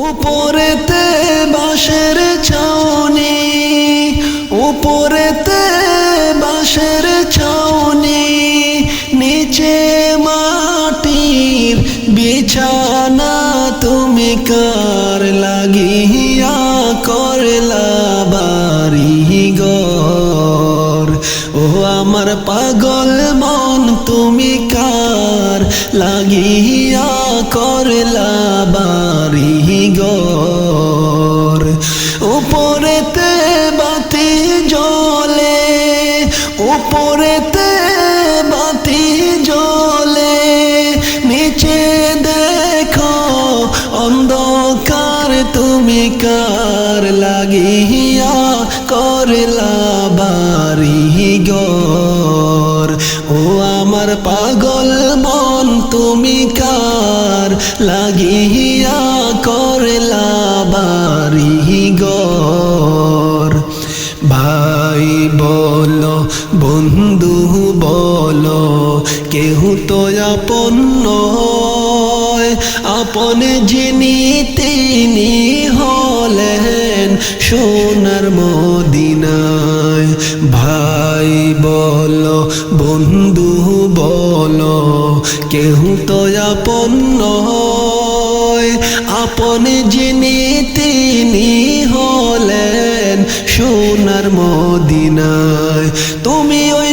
উপরেতে বাঁশের ছাউনি উপরেতে বাঁশের ছাউনি নিচে মাটির বিছানা তুমি কার মন তুমি কার? লাগিয়া করলা বাড়ি গর বাতি জ্বলে, উপরেতে বাতি জ্বলে। নিচে দেখো অন্ধকার তুমি কার? লাগিয়া করলা বাড়ি গর ও আমার পাগল মন, তুমি কার? লাগিয়া করলা বাড়ি গর ভাই বলো, বন্ধু বলো, কেহ তো আপন আপন যিনি, তিনি হলেন সোনার মদিনায়। ভাই বলো, বন্ধু বলো, কেহ তো আপন আপন যিনি, তিনি হলেন সোনার মদিনায়। তুমি ওই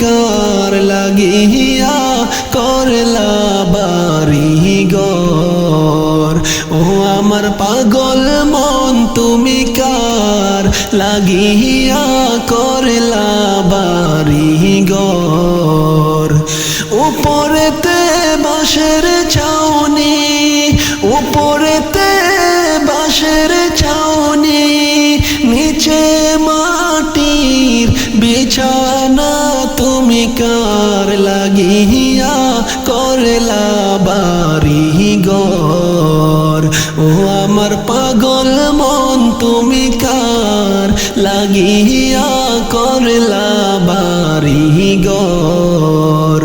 কার লাগিয়া করলা বাড়ি গর ও আমার পাগল মন, তুমি কার? লাগিয়া করলা বাড়ি গর উপরেতে বাঁশের ছাউনি, উপরেতে কার লাগিয়া করলা বাড়ি গর ও আমার পাগল মন, তুমি কার লাগিয়া করলা বাড়ি গর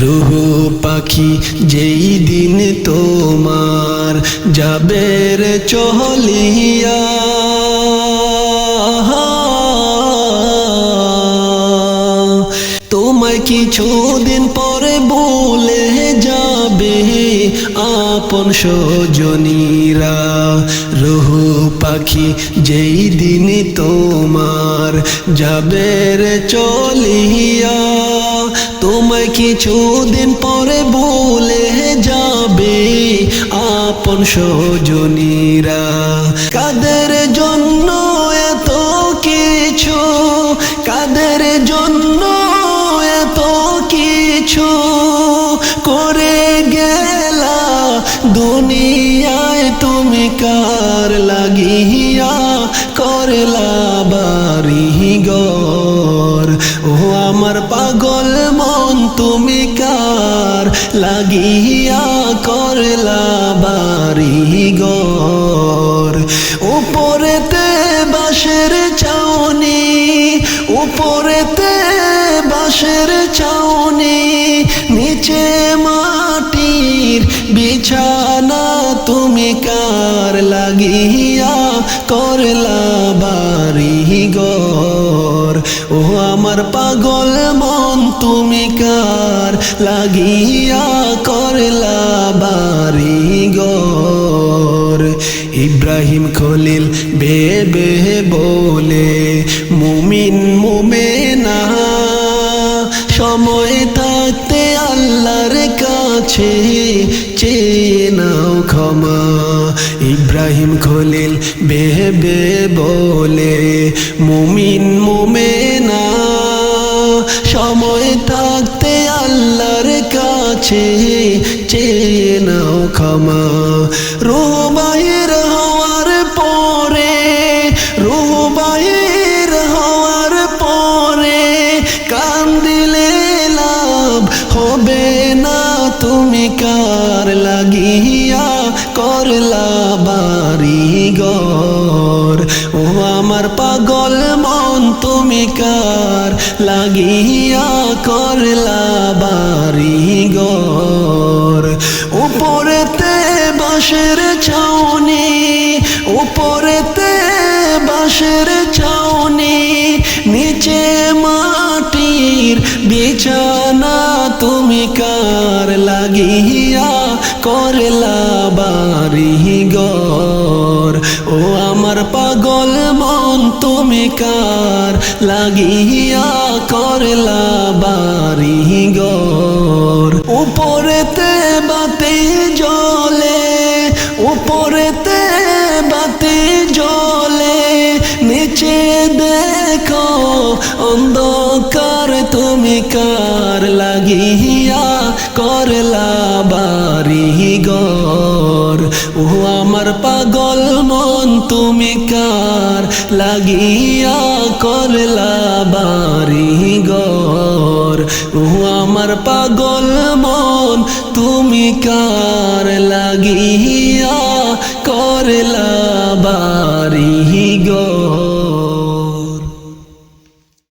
রুহু পাখি, যেই দিন তোমার যাবের চহলিয়া কিছুদিন পরে বলে যাবে আপন সজনীরা। রুহু পাখি যেই দিন তোমার যাবের চলিয়া। তোমায় কিছুদিন পরে বলে যাবে আপন সজনীরা। কাদের কিছু করে গেলা? দুনিয়ায় তুমি কার লাগিয়া করলা বাড়ি গর ও আমার পাগল মন, তুমি কার লাগিয়া করলা বাড়ি গর উপরেতে বাঁশের ছাউনি, উপরেতে বাঁশের ছাউনি নিচে মাটির বিছানা, তুমি কার লাগিয়া করলা বাড়ি গর ও আমার পাগল মন, তুমি কার লাগিয়া করলা বাড়ি গর ইব্রাহিম খলিল বেবে বলে, মুমিন মুমেনা সময় থাকতে আল্লাহর কাছে চেয়ে নাও ক্ষমা। ইব্রাহিম খলিল বেবে বলে, মুমিন, মুমেনা, সময় থাকতে আল্লাহর কাছে চেয়ে নাও ক্ষমা। রুহ লাগিয়া করলা বাড়ি গর ও আমার পাগল মন, তুমি কার? লাগিয়া করলা বাড়ি গর উপরেতে বাঁশের ছাউনি, উপরেতে বাঁশের ছাউনি, নিচে মাটির বিছানা, তুমি কার? লাগিয়া করলা বাড়ি গর। ও আমার পাগল মন, তুমি কার? লাগিয়া করলা বাড়ি গর। উপরেতে বাতি জলে উপরেতে বাতি জলে নিচে দেখো অন্ধকার, তুমি কার? লাগিয়া করলা বাড়ি গর। ও আমার পাগল মন, তুমি কার? লাগিয়া করলা বাড়ি গর। ও আমার পাগল মন, তুমি কার? লাগিয়া করলা বাড়ি